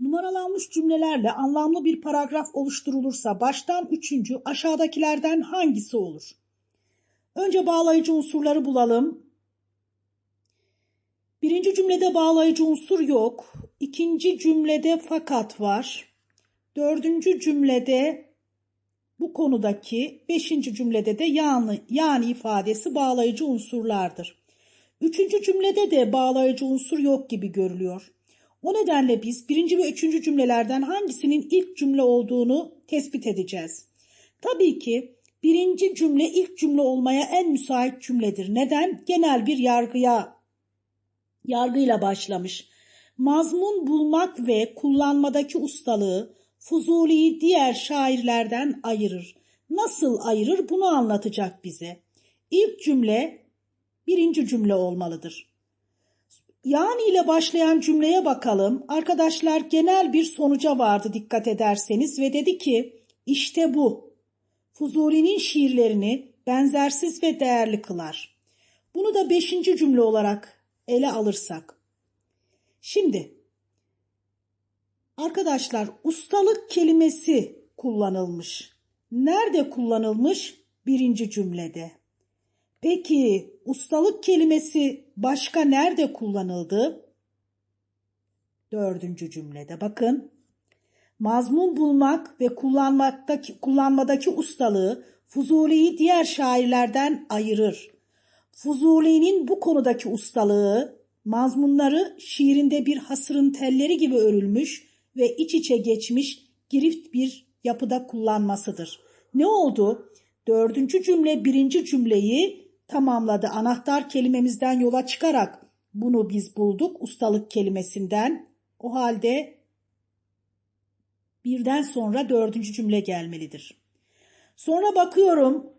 Numaralanmış cümlelerle anlamlı bir paragraf oluşturulursa baştan üçüncü aşağıdakilerden hangisi olur? Önce bağlayıcı unsurları bulalım. Birinci cümlede bağlayıcı unsur yok. İkinci cümlede fakat var. Dördüncü cümlede bu konudaki beşinci cümlede de yani, yani ifadesi bağlayıcı unsurlardır. Üçüncü cümlede de bağlayıcı unsur yok gibi görülüyor. O nedenle biz birinci ve üçüncü cümlelerden hangisinin ilk cümle olduğunu tespit edeceğiz. Tabii ki birinci cümle ilk cümle olmaya en müsait cümledir. Neden? Genel bir yargıya yargıyla başlamış. Mazmun bulmak ve kullanmadaki ustalığı Fuzuli'yi diğer şairlerden ayırır. Nasıl ayırır bunu anlatacak bize. İlk cümle birinci cümle olmalıdır. Yani ile başlayan cümleye bakalım. Arkadaşlar genel bir sonuca vardı dikkat ederseniz ve dedi ki işte bu. Fuzuli'nin şiirlerini benzersiz ve değerli kılar. Bunu da beşinci cümle olarak ele alırsak. Şimdi arkadaşlar ustalık kelimesi kullanılmış. Nerede kullanılmış? Birinci cümlede. Peki ustalık kelimesi başka nerede kullanıldı? Dördüncü cümlede bakın. Mazmun bulmak ve kullanmaktaki, kullanmadaki ustalığı Fuzuli'yi diğer şairlerden ayırır. Fuzuli'nin bu konudaki ustalığı mazmunları şiirinde bir hasırın telleri gibi örülmüş ve iç içe geçmiş girift bir yapıda kullanmasıdır. Ne oldu? Dördüncü cümle birinci cümleyi tamamladı. Anahtar kelimemizden yola çıkarak bunu biz bulduk ustalık kelimesinden. O halde birden sonra dördüncü cümle gelmelidir. Sonra bakıyorum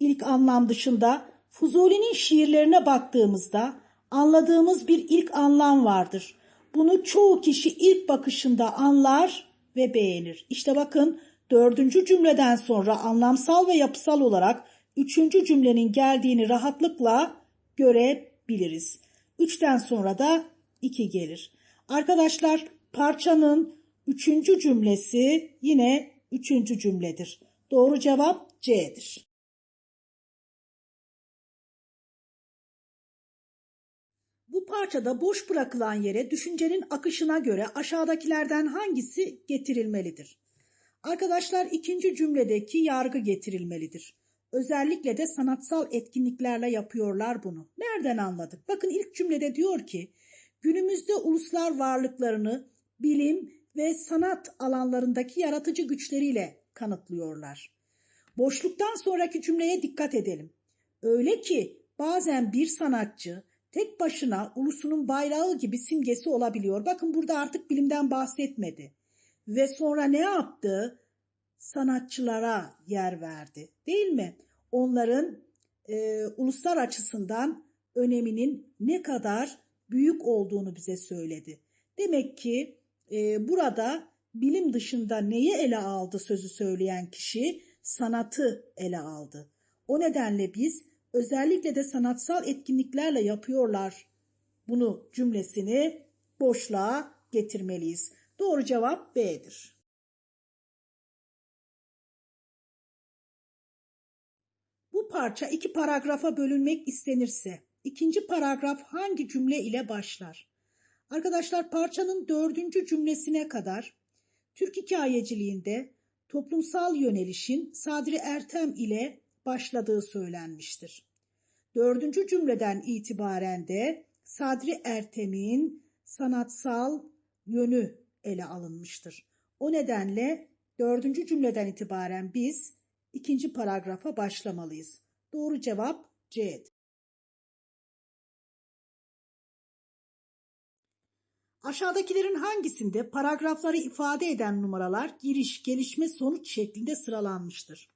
ilk anlam dışında Fuzuli'nin şiirlerine baktığımızda anladığımız bir ilk anlam vardır. Bunu çoğu kişi ilk bakışında anlar ve beğenir. İşte bakın dördüncü cümleden sonra anlamsal ve yapısal olarak üçüncü cümlenin geldiğini rahatlıkla görebiliriz. Üçten sonra da iki gelir. Arkadaşlar parçanın üçüncü cümlesi yine üçüncü cümledir. Doğru cevap C'dir. Bu parçada boş bırakılan yere düşüncenin akışına göre aşağıdakilerden hangisi getirilmelidir? Arkadaşlar ikinci cümledeki yargı getirilmelidir. Özellikle de sanatsal etkinliklerle yapıyorlar bunu. Nereden anladık? Bakın ilk cümlede diyor ki günümüzde uluslar varlıklarını bilim ve sanat alanlarındaki yaratıcı güçleriyle kanıtlıyorlar. Boşluktan sonraki cümleye dikkat edelim. Öyle ki bazen bir sanatçı tek başına ulusunun bayrağı gibi simgesi olabiliyor. Bakın burada artık bilimden bahsetmedi. Ve sonra ne yaptı? Sanatçılara yer verdi. Değil mi? Onların e, uluslar açısından öneminin ne kadar büyük olduğunu bize söyledi. Demek ki e, burada bilim dışında neyi ele aldı sözü söyleyen kişi sanatı ele aldı. O nedenle biz özellikle de sanatsal etkinliklerle yapıyorlar bunu cümlesini boşluğa getirmeliyiz. Doğru cevap B'dir. Parça iki paragrafa bölünmek istenirse ikinci paragraf hangi cümle ile başlar? Arkadaşlar parçanın dördüncü cümlesine kadar Türk hikayeciliğinde toplumsal yönelişin Sadri Ertem ile başladığı söylenmiştir. Dördüncü cümleden itibaren de Sadri Ertem'in sanatsal yönü ele alınmıştır. O nedenle dördüncü cümleden itibaren biz ikinci paragrafa başlamalıyız. Doğru cevap C'dir. Aşağıdakilerin hangisinde paragrafları ifade eden numaralar giriş, gelişme, sonuç şeklinde sıralanmıştır?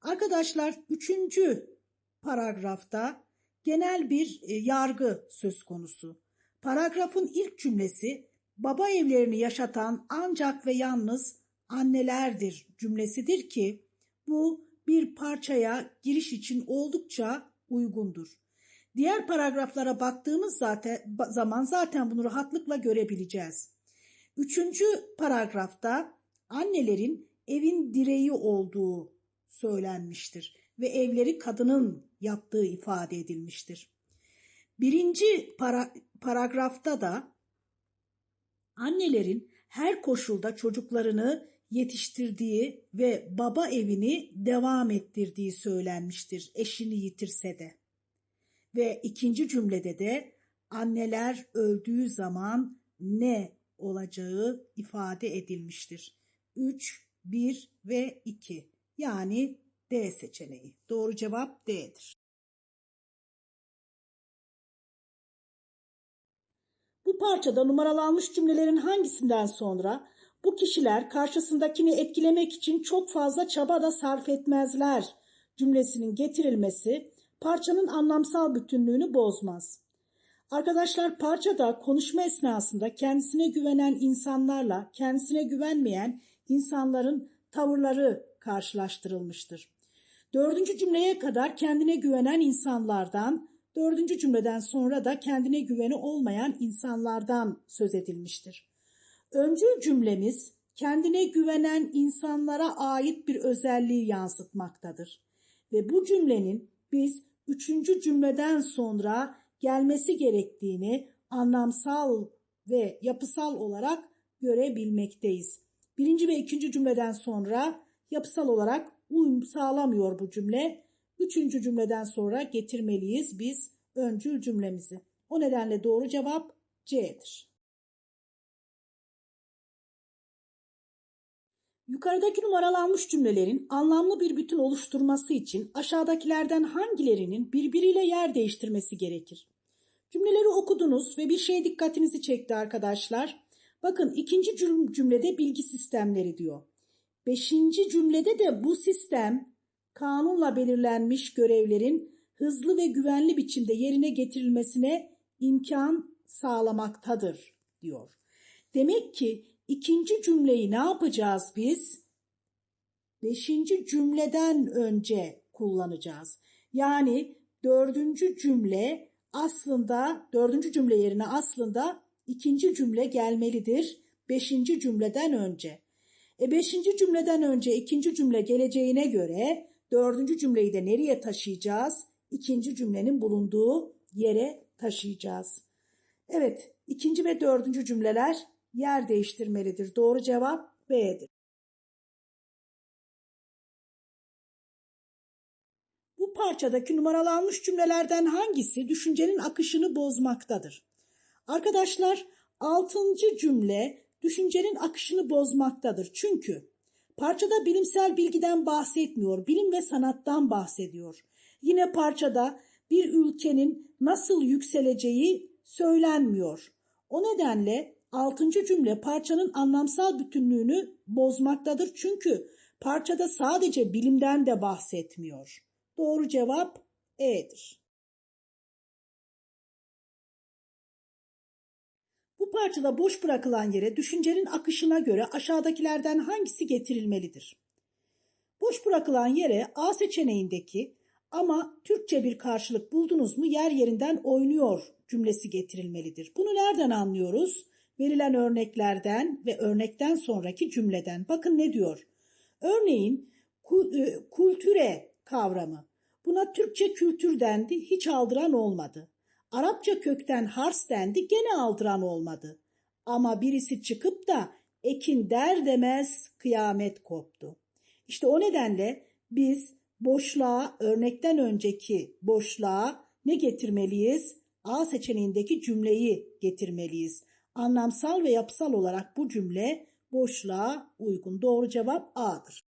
Arkadaşlar üçüncü paragrafta genel bir e, yargı söz konusu. Paragrafın ilk cümlesi baba evlerini yaşatan ancak ve yalnız annelerdir cümlesidir ki bu bir parçaya giriş için oldukça uygundur. Diğer paragraflara baktığımız zaten, zaman zaten bunu rahatlıkla görebileceğiz. Üçüncü paragrafta annelerin evin direği olduğu söylenmiştir ve evleri kadının yaptığı ifade edilmiştir. Birinci para, paragrafta da annelerin her koşulda çocuklarını yetiştirdiği ve baba evini devam ettirdiği söylenmiştir eşini yitirse de. Ve ikinci cümlede de anneler öldüğü zaman ne olacağı ifade edilmiştir. 3, 1 ve 2 yani D seçeneği. Doğru cevap D'dir. Bu parçada numaralanmış cümlelerin hangisinden sonra bu kişiler karşısındakini etkilemek için çok fazla çaba da sarf etmezler cümlesinin getirilmesi parçanın anlamsal bütünlüğünü bozmaz. Arkadaşlar parçada konuşma esnasında kendisine güvenen insanlarla kendisine güvenmeyen insanların tavırları karşılaştırılmıştır. Dördüncü cümleye kadar kendine güvenen insanlardan, dördüncü cümleden sonra da kendine güveni olmayan insanlardan söz edilmiştir. Öncül cümlemiz kendine güvenen insanlara ait bir özelliği yansıtmaktadır. Ve bu cümlenin biz üçüncü cümleden sonra gelmesi gerektiğini anlamsal ve yapısal olarak görebilmekteyiz. Birinci ve ikinci cümleden sonra yapısal olarak uyum sağlamıyor bu cümle. Üçüncü cümleden sonra getirmeliyiz biz öncül cümlemizi. O nedenle doğru cevap C'dir. Yukarıdaki numaralanmış cümlelerin anlamlı bir bütün oluşturması için aşağıdakilerden hangilerinin birbiriyle yer değiştirmesi gerekir? Cümleleri okudunuz ve bir şey dikkatinizi çekti arkadaşlar. Bakın ikinci cümlede bilgi sistemleri diyor. Beşinci cümlede de bu sistem kanunla belirlenmiş görevlerin hızlı ve güvenli biçimde yerine getirilmesine imkan sağlamaktadır diyor. Demek ki ikinci cümleyi ne yapacağız biz? Beşinci cümleden önce kullanacağız. Yani dördüncü cümle aslında dördüncü cümle yerine aslında ikinci cümle gelmelidir. Beşinci cümleden önce. E beşinci cümleden önce ikinci cümle geleceğine göre dördüncü cümleyi de nereye taşıyacağız? İkinci cümlenin bulunduğu yere taşıyacağız. Evet, ikinci ve dördüncü cümleler yer değiştirmelidir. Doğru cevap B'dir. Bu parçadaki numaralanmış cümlelerden hangisi düşüncenin akışını bozmaktadır? Arkadaşlar, altıncı cümle düşüncenin akışını bozmaktadır. Çünkü parçada bilimsel bilgiden bahsetmiyor, bilim ve sanattan bahsediyor. Yine parçada bir ülkenin nasıl yükseleceği söylenmiyor. O nedenle altıncı cümle parçanın anlamsal bütünlüğünü bozmaktadır. Çünkü parçada sadece bilimden de bahsetmiyor. Doğru cevap E'dir. Bu parçada boş bırakılan yere düşüncenin akışına göre aşağıdakilerden hangisi getirilmelidir? Boş bırakılan yere A seçeneğindeki ama Türkçe bir karşılık buldunuz mu yer yerinden oynuyor cümlesi getirilmelidir. Bunu nereden anlıyoruz? Verilen örneklerden ve örnekten sonraki cümleden. Bakın ne diyor? Örneğin e, kultüre kavramı. Buna Türkçe kültür dendi, hiç aldıran olmadı. Arapça kökten hars dendi, gene aldıran olmadı. Ama birisi çıkıp da ekin der demez kıyamet koptu. İşte o nedenle biz boşluğa, örnekten önceki boşluğa ne getirmeliyiz? A seçeneğindeki cümleyi getirmeliyiz. Anlamsal ve yapısal olarak bu cümle boşluğa uygun. Doğru cevap A'dır.